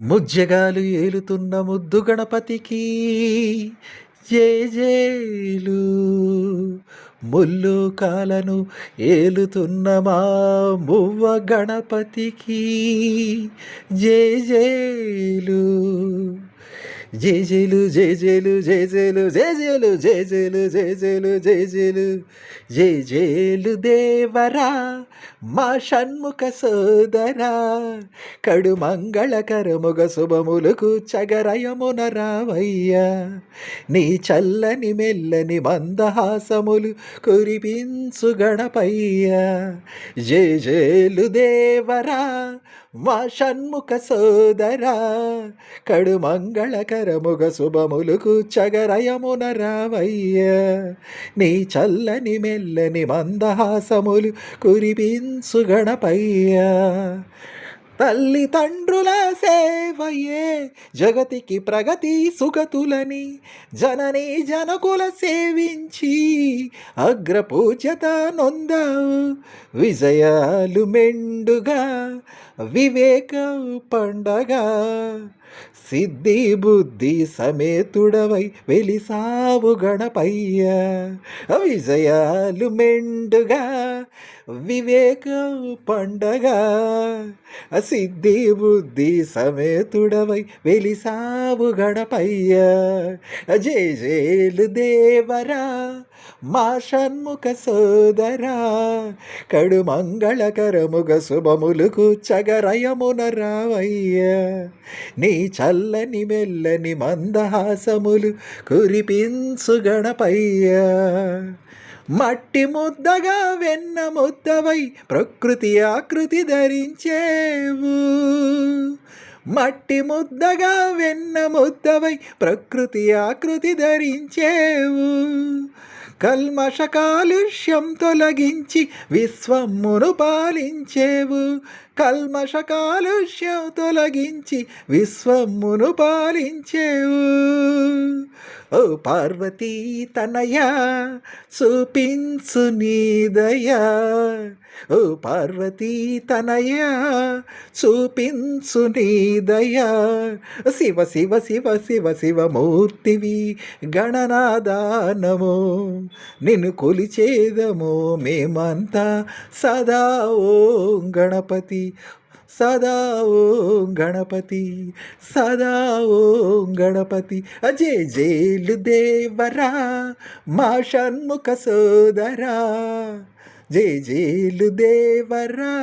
ముజ్జగాలు ఏలుతున్న ముద్దు గణపతికి. జేజేలు ముల్లు కాలను ఏలుతున్న మా మువ్వ గణపతికి. జేజేలు జేజేలు జేజేలు జేజేలు జేజేలు జేజేలు జేజేలు జేజేలు. జేజేలు దేవరా మా షణ్ముఖ సోదరా. కడు మంగళకరముగ శుభములకు చగరయమున రావయ్యా. నీ చల్లని మెల్లని మందహాసములు కురిపించు గణపయ్యా. జేజేలు దేవరా మా షణ్ముఖ సోదరా కడు మంగళకరముగ శుభములకు చగరయమున రావయ్యా. నీ చల్లని మెల్లని మందహాసములు కురిపించు గణపయ్యా. తల్లి తండ్రుల సేవయే జగతికి ప్రగతి సుగతులని జనని జనకుల సేవించి అగ్రపూజత నొందావు. విజయాలు మెండుగా వివేక పండగ సిద్ధి బుద్ధి సమేతుడవై వెలిసావు గణపయ్య. విజయాలు మెండుగా వివేక పండగ సిద్ధి బుద్ధి సమేతుడవై వెలిసావు గడపయ్య జయ జేలు దేవరా మా షణ్ముఖ సోదరా కడు మంగళకరముగ శుభములకు చగరయమున రావయ్య. నీ చల్లని మెల్లని మందహాసములు కురిపించు గణపయ్య. మట్టి ముద్దగా వెన్న ముద్దవై ప్రకృతి ఆకృతి ధరించేవు. మట్టి ముద్దగా వెన్న ముద్దవై ప్రకృతి ఆకృతి ధరించేవు. కల్మష కాలుష్యం తొలగించి విశ్వమును పాలించేవు. కల్మష కాలుష్యం తొలగించి విశ్వమును పాలించేవు. ఓ పార్వతీ తనయా చూపించు నీదయా ఓ పార్వతీ తనయా చూపించు నీదయా శివ శివ శివ శివ శివమూర్తివి గణనాదానము. నిన్ను కొలిచేదము మేమంతా సదా ఓం గణపతి. సదా ఓం గణపతి సదా ఓం గణపతి. అజయ్ జైలు దేవరా మా షణ్ముఖ సోదరా. జయ జైలు దేవరా